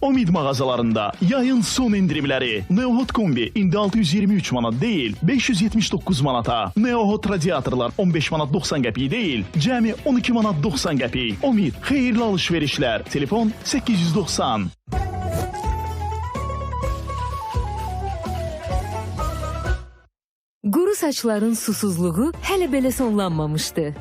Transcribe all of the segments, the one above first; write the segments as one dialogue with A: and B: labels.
A: Omid mağazalarında yayın son indirimleri. Neohot kombi indi 623 manat değil, 579 manata. Neohot radiatorlar 15 manat 90 qəpik değil, cəmi 12 manat 90 qəpik. Omid, xeyirli alışverişlər. Telefon 890.
B: Quru saçların susuzluğu hələ belə sonlanmamışdı.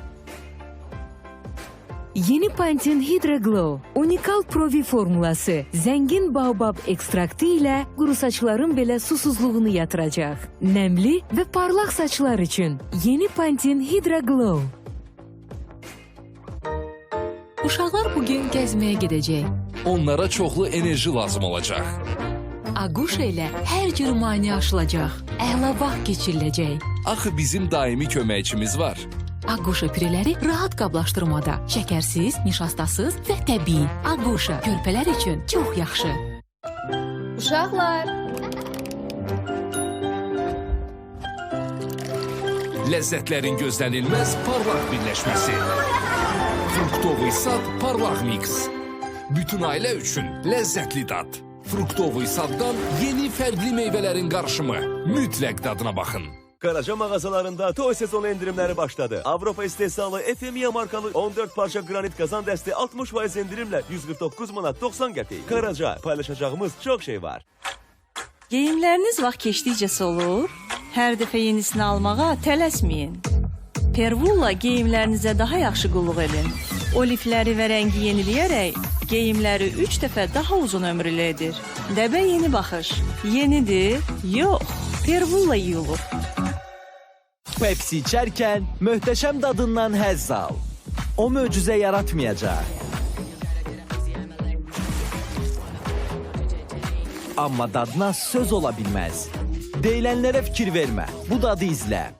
B: Yeni Pantene Hydra Glow unikal Provi formulası zəngin baobab ekstraktı ilə quru saçların belə susuzluğunu yatıracaq. Nəmli və parlaq saçlar üçün yeni Pantene Hydra Glow. Uşaqlar bu gün gəzməyə gedəcək.
C: Onlara çoxlu enerji lazım olacaq.
B: Aquşa ilə hər cür maneə aşılacaq. Əla vaxt keçiriləcək.
C: Axı bizim daimi köməkçimiz var.
B: Aquşa pirələri rahat qablaşdırmada, şəkərsiz, nişastasız və təbii. Aquşa körpələr üçün çox yaxşı.
D: Uşaqlar,
C: Ləzzətlərin gözlənilməz parlaq birləşməsi. Fruktovu sad parlaq mix. Bütün ailə üçün ləzzətli dad. Fruktovu saddan yeni fərqli meyvələrin qarışımı. Mütləq dadına baxın.
E: Karaca mağazalarında toy sezonu indirimleri başladı. Avrupa istehsalı FMİA markalı 14 parça granit kazan desti 60% indirimle 149 manat 90 qəpik. Karaca paylaşacağımız çok şey var.
F: Geyimləriniz vaxt keçdikcə solur. Hər dəfə yenisini almağa tələsməyin. Pervulla geyimlərinizə daha yaxşı qulluq edin. O lifləri və rəngi yeniləyərək geyimləri 3 dəfə daha uzun ömürlü edir. Dəbə yeni baxış. Yenidir? Yox. Pervulla yuyulur.
G: Pepsi içərkən möhtəşəm dadından həzz al. O möcüzə yaratmayacaq. Amma dadına söz ola bilməz. Fikir vermə. Bu dadı izlə.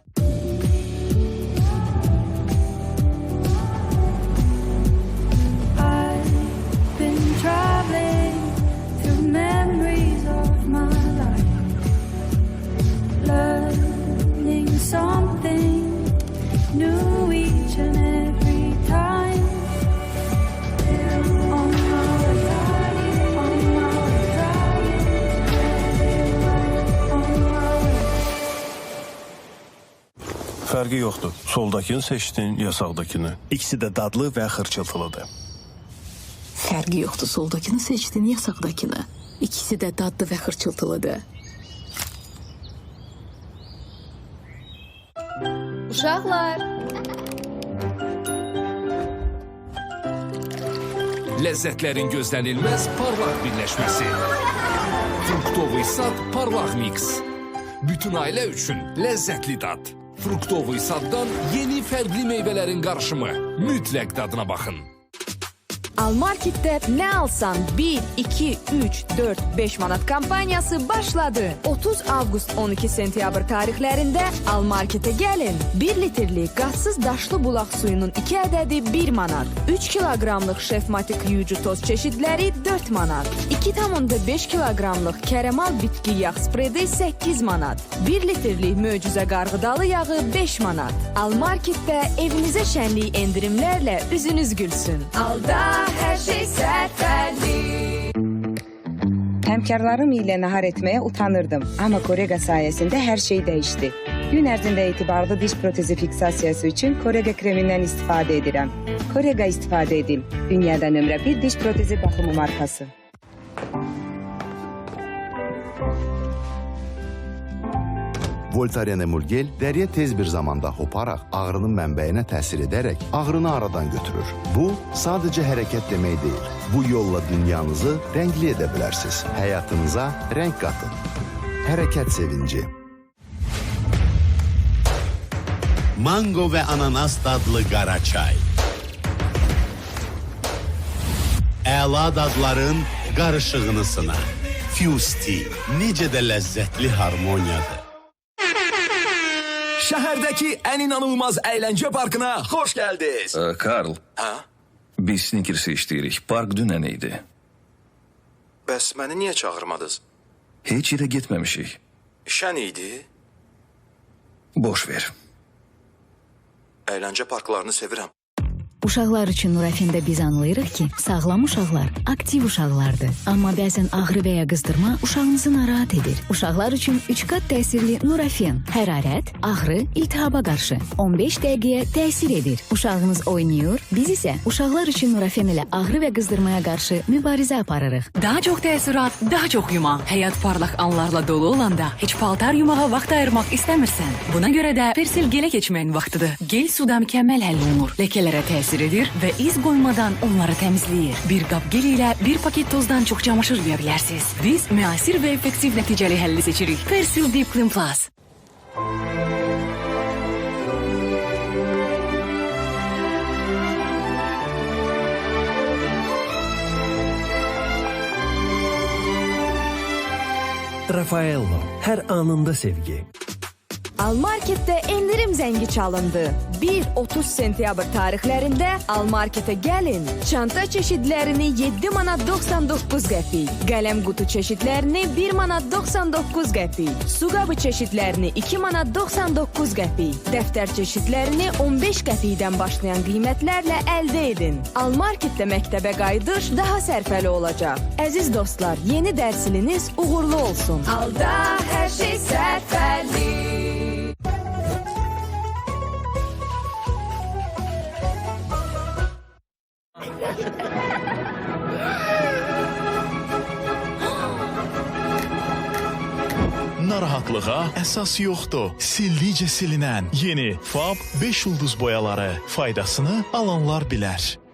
H: Fərqi yoxdur. Soldakını seçdin, ya sağdakını. İkisi də dadlı və xırçıltılıdır.
I: Fərqi yoxdur, soldakını seçdin ya sağdakını. İkisi də dadlı və xırçıltılıdır.
D: uşaqlar,
C: Ləzzətlərin gözlənilməz parlaq birləşməsi. Fruktovu sad parlaq mix. Bütün ailə üçün ləzzətli dad. Fruktovu saddan yeni fərqli meyvələrin qarışımı. Mütləq dadına baxın.
B: Almarket'te ne alsan 1, 2, 3, 4, 5 manat kampanyası başladı. 30 avqust 12 sentyabr tarixlərində Almarket'e gəlin. 1 litrlik qazsız daşlı bulaq suyunun 2 ədədi 1 manat. 3 kiloqramlıq şefmatik yuyucu toz çeşidləri 4 manat. 2,5 kiloqramlıq kərəmal bitki yağ spredi 8 manat. 1 litrlik möcüzə qarğıdalı yağı 5 manat. Almarket'te evinizə şənlik endirimlərlə üzünüz gülsün. Alda hər şey sərfəli.
J: Həmkarlarım ilə nahar etməyə utanırdım. Amma Korega sayəsində hər şey dəyişdi. Gün ərzində etibarlı diş protezi fiksasiyası üçün Korega kremindən istifadə edirəm. Korega istifadə edin. Dünyada nömrə 1 diş protezi baxımı markası.
K: Voltaren Emulgel dəriyə tez bir zamanda hoparaq ağrının mənbəyinə təsir edərək ağrını aradan götürür. Bu sadəcə hərəkət demək deyil. Bu yolla dünyanızı rəngli edə bilərsiniz. Həyatınıza rəng qatın. Hərəkət sevinci.
L: Mango ve ananas dadlı qara çay. Əla dadların qarışığını sına. Fusti necə də ləzzətli harmoniyadır.
G: Şəhərdəki ən inanılmaz əyləncə parkına xoş gəldiniz.
M: Ee, Karl. Ha? Biz Snickers'ı işləyirik. Park dünən idi.
N: Bəs məni niyə çağırmadınız?
M: Heç yerə getməmişik.
N: Şən idi.
M: Boş ver.
N: Əyləncə parklarını sevirəm.
I: Uşaqlar üçün Nurafində biz anlayırıq ki, sağlam uşaqlar aktiv uşaqlardır. Amma bəzən ağrı və ya qızdırma uşağınızı narahat edir. Uşaqlar üçün 3 qat təsirli Nurafen hərarət, ağrı, iltihaba qarşı 15 dəqiqəyə təsir edir. Uşağınız oynayır, biz isə uşaqlar üçün Nurafen ilə ağrı və qızdırmaya qarşı mübarizə aparırıq.
O: Daha çok təəssürat, daha çok yuma. Hayat parlak anlarla dolu olanda hiç paltar yumağa vaxt ayırmaq istəmirsən. Buna görə də Persil gelə keçməyin vaxtıdır. Gel suda mükəmməl həll olunur. Ləkələrə təsir edir və iz qoymadan onları təmizləyir. Bir qap gel ilə bir paket tozdan çox çamaşır yuya. Biz müasir və effektiv nəticəli həlli seçirik. Persil Deep Clean Plus.
G: Rafaello, hər anında sevgi.
B: Almarketdə endirim zəngi çalındı. 1-30 sentyabr tarixlərində Almarketə gəlin. Çanta çeşidlərini 7 manat 99 qəpik, qələm qutu çeşidlərini 1 manat 99 qəpik, su qabı çeşidlərini 2 manat 99 qəpik, dəftər çeşidlərini 15 qəpikdən başlayan qiymətlərlə əldə edin. Almarketdə məktəbə qayıdış daha sərfəli olacaq. Əziz dostlar, yeni dərs iliniz uğurlu olsun. Alda hər şey sərfəli.
A: Narahatlığa əsas yoxdur. Sildikcə silinən yeni Fab 5 ulduz boyaları faydasını alanlar bilər.